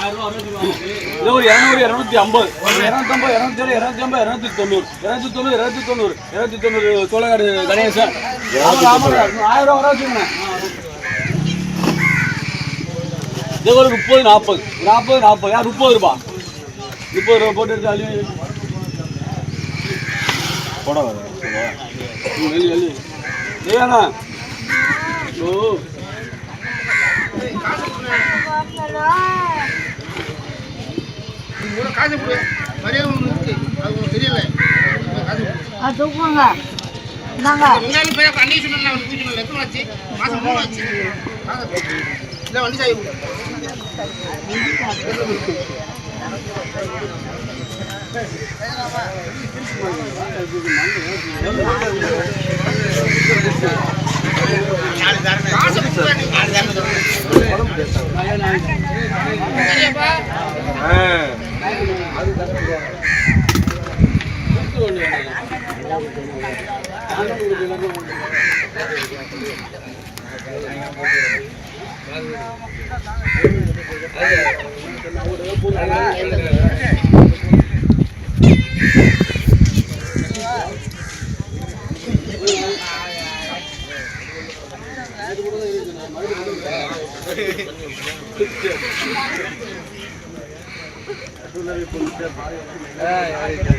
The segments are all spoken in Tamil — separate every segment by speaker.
Speaker 1: இது ஒரு இரநூறு இரநூத்தி ஐம்பது. இரநூத்தம்பது இரநூத்தி ஏழு இரநூத்தி ஐம்பது இரநூத்தி தொண்ணூறு இரநூத்தி தொண்ணூறு இரநூத்தி தொண்ணூறு இரநூத்தி தொண்ணூறு சோழகாடு கணேசன் ஆமாம், ஆயிரம் ரூபா வர வச்சுக்கோங்க. இது ஒரு முப்பது நாற்பது. நாற்பது நாற்பது. யார் முப்பது ரூபா? முப்பது ரூபா போட்டு எடுத்து அள்ளி
Speaker 2: போட
Speaker 1: ம், அள்ளி ஏண்ணா ஓ.
Speaker 3: காசு கொடு. மரியாதை ஒன்று இருக்கு. அது உனக்கு தெரியல. காசு
Speaker 4: அது தூக்குவாங்க. இந்தாங்க.
Speaker 3: வெங்காயம் போய் அன்னைக்கு சொன்னா அவனுக்கு வீட்டு எத்தனை ஆச்சு மாசம் மூணு ஆச்சு காசை கொடு. இல்லை வண்டி சாய். Ay, ay, ay.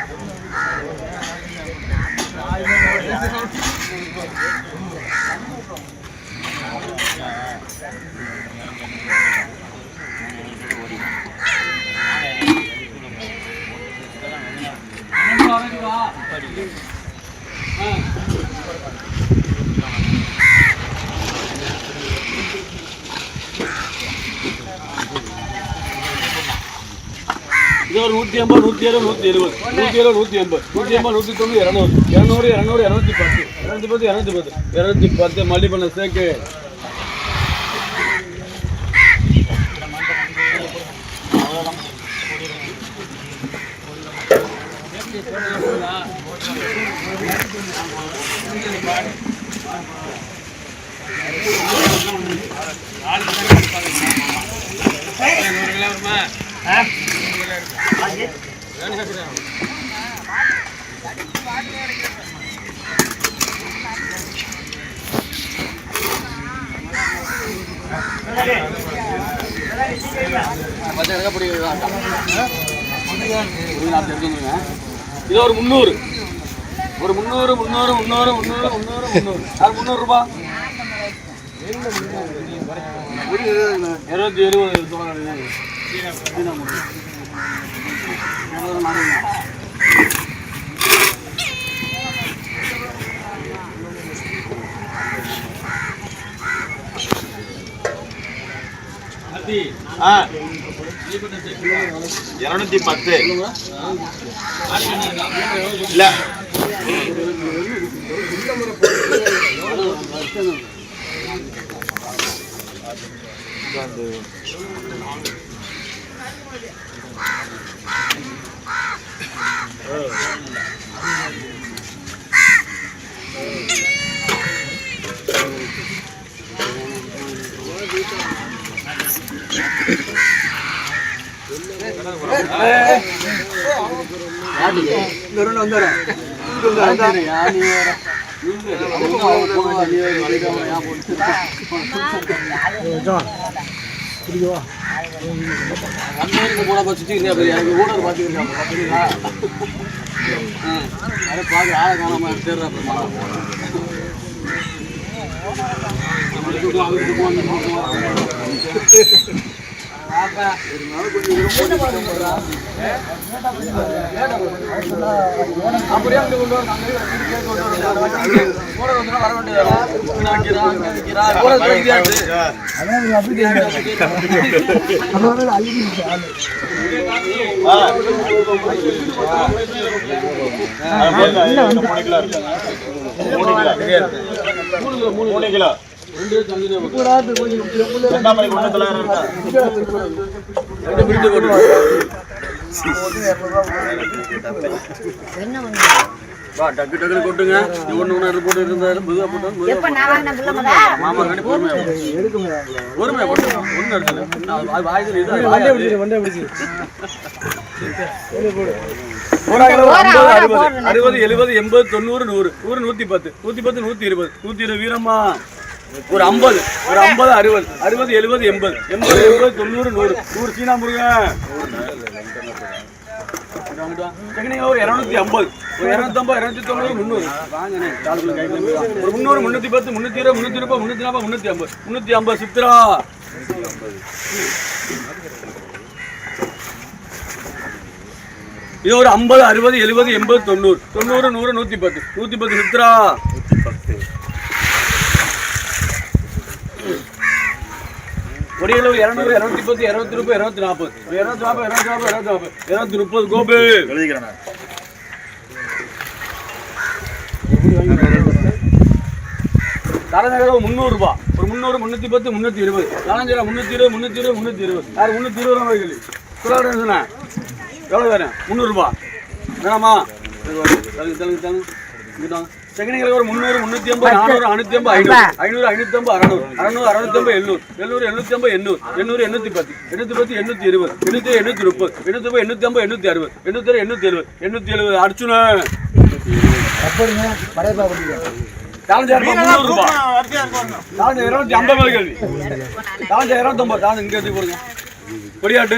Speaker 1: இது ஒரு நூற்றி ஐம்பது நூற்றி எழுபது நூற்றி எழுபது. நூற்றி எழுபது நூற்றி எண்பது. நூற்றி ஐம்பது நூற்றி தொண்ணூறு இரநூறு. இரநூறு இரநூறு இரநூத்தி பத்து. இரநூத்தி பத்து இரநூத்தி பத்து. இரநூத்தி பத்து மல்லி பண்ண சேர்க்கு. ஆ? இது ஒரு முந்நூறு ஒரு முந்நூறு முந்நூறு முந்நூறு முந்நூறு முந்நூறு முந்நூறு அது முந்நூறு ரூபா இருபத்தி எழுபது
Speaker 2: இரநூத்தி பத்து இல்ல
Speaker 1: Thank you. வந்துடுறேன் நீ வேற கூட வச்சுட்டு எனக்கு கூட அதை ஆளை காணாம அப்புறமா அப்படியே அங்கே கொண்டு வர கூட வந்து வர வேண்டியதா
Speaker 2: மூணு கிலோ மூணு கிலோ.
Speaker 1: டக்கு டக்குன்னு கொட்டுங்க. போட்டு? மாமா கண்டி இது, அறுபது, எழுபது எண்பது தொண்ணூறு நூறு. நூறு நூத்தி பத்து. நூத்தி பத்து நூத்தி இருபது. நூத்தி இருபது வீரம்மா. ஒரு ஐம்பது ஒரு ஐம்பது அறுபது அறுபது எழுபது எண்பது. எண்பது எண்பது தொண்ணூறு நூறு. நூறு சீனா முருகன். ஒரு இரநூத்தி ஐம்பது. ஒரு இரநூத்தம்பது இரநூத்தி தொண்ணூறு முந்நூறு. ஒரு முந்நூறு முந்நூற்றி பத்து முந்நூற்றி இருபது முந்நூற்றி முப்பது முந்நூற்றி நாற்பது முந்நூற்றி ஐம்பது. முந்நூற்றி ஐம்பது சித்ரா. இது ஒரு ஐம்பது அறுபது எழுபது எண்பது தொண்ணூறு. தொண்ணூறு நூறு நூற்றி பத்து. நூற்றி பத்து சித்ரா. பத்து கிலோ இரநூறு இரநூத்தி பத்து இரநூத்தி முப்பது இரநூத்தி நாற்பது இரநூத்தி நாற்பது இரநூத்தி நாற்பது இரநூத்தி நாற்பது இரநூத்தி முப்பது கோபு.
Speaker 2: எழுதிக்கிறேன் நான்.
Speaker 1: தரநகரம் முந்நூறு ரூபாய் ஒரு முந்நூறு முந்நூற்றி பத்து முந்நூற்றி இருபது நாலஞ்சரா முந்நூற்றி இருபது முந்நூற்றி இருபது முந்நூற்றி இருபது யார் முந்நூற்றி இருபது ரூபாய் கேள்வி சொல்ல சொன்னேன் எவ்வளோ வேணும்? முந்நூறுரூபா வேணாமா தலுங்க தலுங்க தலுங்க செகண்டிங்கில் ஒரு முந்நூறு முந்நூற்றி ஐம்பது நானூறு ஐநூற்றி ஐம்பது ஐநூறு. ஐநூறு ஐநூற்றி ஐம்பது அறநூறு. அறநூறு அறுநூத்தி ஐம்பது எண்ணூறு. எண்ணூறு எண்ணூற்றி ஐம்பது எண்ணூறு. எண்ணூறு எண்ணூற்றி பத்து. எண்ணூற்றி பத்து எண்ணூற்றி இருபது. எண்ணூற்றி எண்ணூற்றி முப்பது. எண்ணூற்றி ஐம்பது எண்ணூற்றி ஐம்பது எண்ணூற்றி அறுபது. எண்ணூற்றி எண்ணூற்றி எழுபது. எண்ணூற்றி எழுபது. இருநூத்தி ஐம்பது போடுங்க. கொடியாட்டு.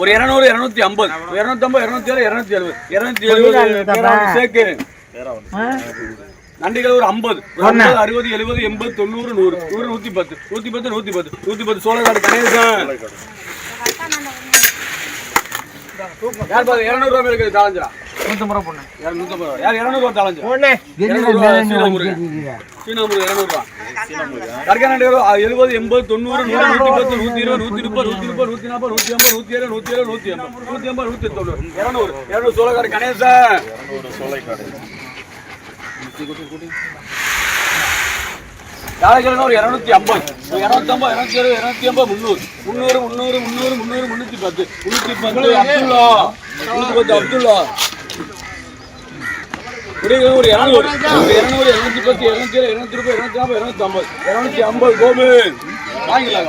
Speaker 1: ஒரு இருநூறு இருநூத்தி ஐம்பது. இருநூத்தம்பது இருநூத்தி ஏழு இருநூத்தி எழுபது இருநூத்தி எழுபது.
Speaker 2: ஒண்ணு.
Speaker 1: நண்டிகள் ஒரு ஐம்பது. அறுபது எழுபது எண்பது தொண்ணூறு நூறு. நூறு நூத்தி பத்து நூத்தி பத்து நூத்தி பத்து நூத்தி பத்து சோழகாடு கணேசன். யார் பாரு இருநூறு ரூபாய் மேல இருக்குது தாளஞ்சா
Speaker 3: நூற்றம்பது ரூபா பொண்ணு.
Speaker 1: நூத்தம்பது ரூபா? யார் இருநூறு ரூபா தாளஞ்சா
Speaker 3: ஒண்ணு
Speaker 1: எழுபது எண்பது தொண்ணூறு நூறு நூத்தி பத்து நூத்தி இருபது நூத்தி முப்பது நூத்தி முப்பது நூத்தி நாற்பது நூத்தி ஐம்பது நூத்தி ஏழு நூத்தி ஏழு நூத்தி எண்பது நூத்தி ஐம்பது நூத்தி தொண்ணூறு இருநூறு. இருநூறு சோழக்கார கணேசன்.
Speaker 2: இரநூறு சோலைக்காடு
Speaker 1: யாழைக்கிழமை ஒரு இருநூத்தி ஐம்பது இருநூத்தம்பது இருநூத்தி அறுபது இருநூத்தி ஐம்பது முந்நூறு. முந்நூறு முந்நூறு முந்நூறு முந்நூறு முன்னூத்தி பத்து. முன்னூத்தி பத்து அப்துல்லா. முன்னூத்தி பத்து அப்துல்லா. ஒரு இருநூறு. இருநூறு இருநூத்தி பத்து இருநூத்தி ஏழு இருநூத்தி இருபது இருநூத்தி நாற்பது இருநூத்தி ஐம்பது. இருநூத்தி ஐம்பது கோபு. வாங்கிக்கலாம்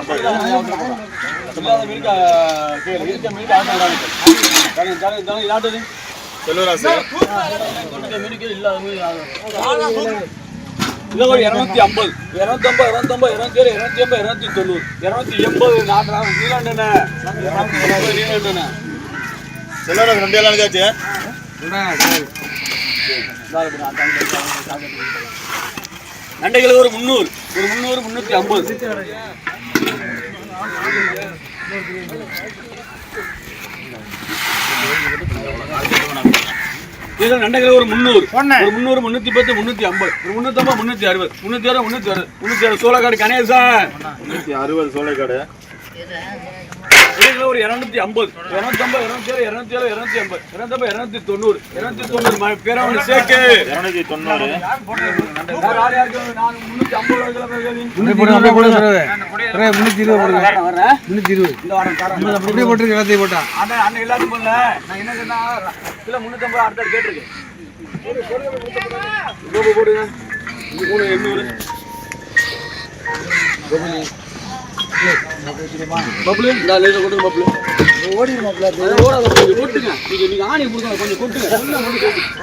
Speaker 1: இருக்க மீனுக்கு ஆட்டம் இல்லாட்டது
Speaker 2: செல்வராசு.
Speaker 1: இந்த மீனுக்கு இல்லாத மீன் இது ஒரு இரநூத்தி ஐம்பது. இரநூத்தி ஐம்பது இரநூத்தம்பது இருநூத்தி ஏழு இருநூத்தி ஐம்பது இருநூத்தி தொண்ணூறு இருநூத்தி எண்பது நாட்டு நீலாண்டன நீலாண்டன
Speaker 2: செல்வராசு ரெண்டு எல்லாம் எழுதியாச்சு
Speaker 1: நண்டைகள் ஒரு முந்நூறு. ஒரு முந்நூறு முந்நூற்றி ஐம்பது. இதில் நண்டைகள் ஒரு முந்நூறு. ஒரு முந்நூறு முந்நூற்றி பத்து முந்நூற்றி ஐம்பது. ஒரு முந்நூற்றம்பது முந்நூற்றி அறுபது. முந்நூற்றி அறுபது முந்நூற்றி அறுபது. முந்நூற்றி அறுபது சோழக்காடு கணேசன்
Speaker 2: முன்னூத்தி அறுபது சோலைக்காடு
Speaker 1: இதில் ஒரு இரநூத்தி ஐம்பது இரநூத்தம்பது இரநூத்தி ஏழு இரநூத்தி ஏழு இரநூத்தி ஐம்பது. இரநூத்தி தொண்ணூறு. இரநூத்தி தொண்ணூறு பேராவணி சேர்க்கு.
Speaker 2: இருநூத்தி தொண்ணூறு.
Speaker 1: ஐம்பது
Speaker 3: முன்னூத்தி போடுங்க அப்படியே போடுங்க முன்னூத்தி இருபது போடுங்க.
Speaker 1: வரேன் வரேன்.
Speaker 3: முன்னூத்தி இருபது.
Speaker 1: இந்த வாரம் தரேன்.
Speaker 3: அப்படியே போட்டுருக்கு எல்லாத்தையும் போட்டா.
Speaker 1: அண்ணன் அண்ணன் எல்லாத்தையும் போடல நான் என்ன சொன்னா கிலோ முந்நூற்றம்பது ரூபா அடுத்த கேட்டிருக்கேன். கோபு போடுங்க. இது மூணு எண்ணூறு. பப்ளு இந்த லேசா கொட்டுங்க பப்ளு ஓடி ஓடாத கொஞ்சம் கொட்டுங்க. நீங்க நீங்க ஆணி கொடுங்க கொஞ்சம் கொட்டுங்க.